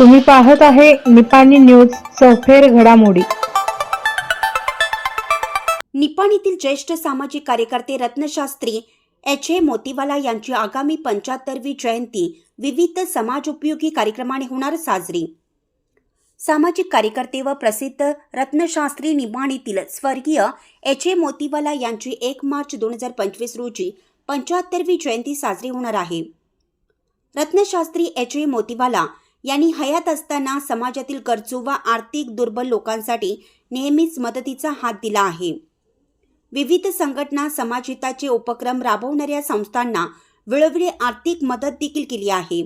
तुम्ही पाहत आहे निपाणी न्यूज सफेर घडामोडी. निपाणीतील ज्येष्ठ सामाजिक कार्यकर्ते रत्नशास्त्री एच. ए. मोतीवाला यांची आगामी पंच्याहत्तरवी जयंती विविध समाजोपयोगी कार्यक्रमाने होणार साजरी. सामाजिक कार्यकर्ते व प्रसिद्ध रत्नशास्त्री निपाणीतील स्वर्गीय एच. ए. मोतीवाला यांची एक मार्च दोन हजार पंचवीस रोजी पंच्याहत्तरवी जयंती साजरी होणार आहे. रत्नशास्त्री एच. ए. मोतीवाला यांनी हयात असताना समाजातील गरजू व आर्थिक दुर्बल लोकांसाठी नेहमीच मदतीचा हात दिला आहे. विविध संघटना समाजहिताचे उपक्रम राबवणाऱ्या संस्थांना वेळोवेळी आर्थिक मदत देखील केली आहे.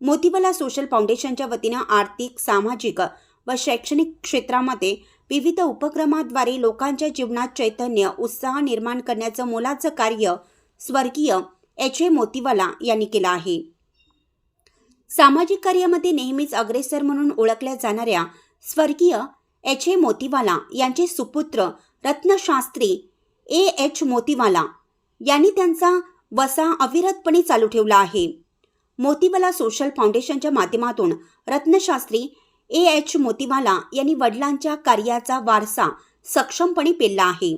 मोतीवाला सोशल फाउंडेशनच्या वतीनं आर्थिक सामाजिक व शैक्षणिक क्षेत्रामध्ये विविध उपक्रमाद्वारे लोकांच्या जीवनात चैतन्य उत्साह निर्माण करण्याचं मोलाचं कार्य स्वर्गीय एच ए मोतीवाला यांनी केलं आहे. सामाजिक कार्यामध्ये नेहमीच अग्रेसर म्हणून ओळखल्या जाणाऱ्या स्वर्गीय एच. ए. मोतीवाला यांचे सुपुत्र रत्नशास्त्री ए. एच. मोतीवाला यांनी त्यांचा वसा अविरतपणे चालू ठेवला आहे. मोतीवाला सोशल फाउंडेशनच्या माध्यमातून रत्नशास्त्री ए. एच. मोतीवाला यांनी वडिलांच्या कार्याचा वारसा सक्षमपणे पेलला आहे.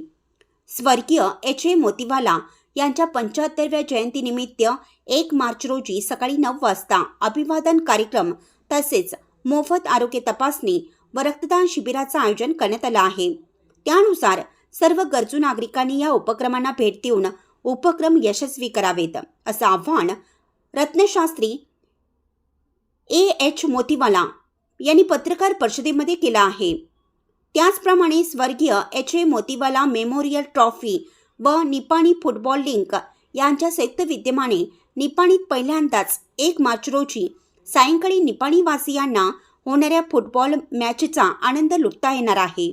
स्वर्गीय एच. ए. मोतीवाला यांच्या पंच्याहत्तरव्या जयंतीनिमित्त एक मार्च रोजी सकाळी नऊ वाजता अभिवादन कार्यक्रम तसेच मोफत आरोग्य तपासणी व रक्तदान शिबिराचं आयोजन करण्यात आलं आहे. त्यानुसार सर्व गरजू नागरिकांनी या उपक्रमांना भेट देऊन उपक्रम यशस्वी करावेत असं आव्हान रत्नशास्त्री ए. एच. मोतीवाला यांनी पत्रकार परिषदेमध्ये केलं आहे. त्याचप्रमाणे स्वर्गीय H. A. Motiwala memorial trophy व निपाणी फुटबॉल लिंक यांच्या संयुक्त विद्यमाने निपाणीत पहिल्यांदाच एक मार्च रोजी सायंकाळी निपाणीवासियांना होणाऱ्या फुटबॉल मॅचचा आनंद लुटता येणार आहे.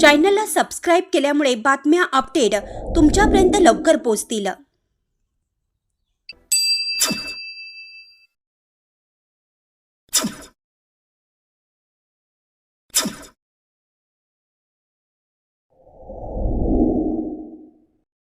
चॅनलला सबस्क्राईब केल्यामुळे बातम्या अपडेट तुमच्यापर्यंत लवकर पोहोचतील.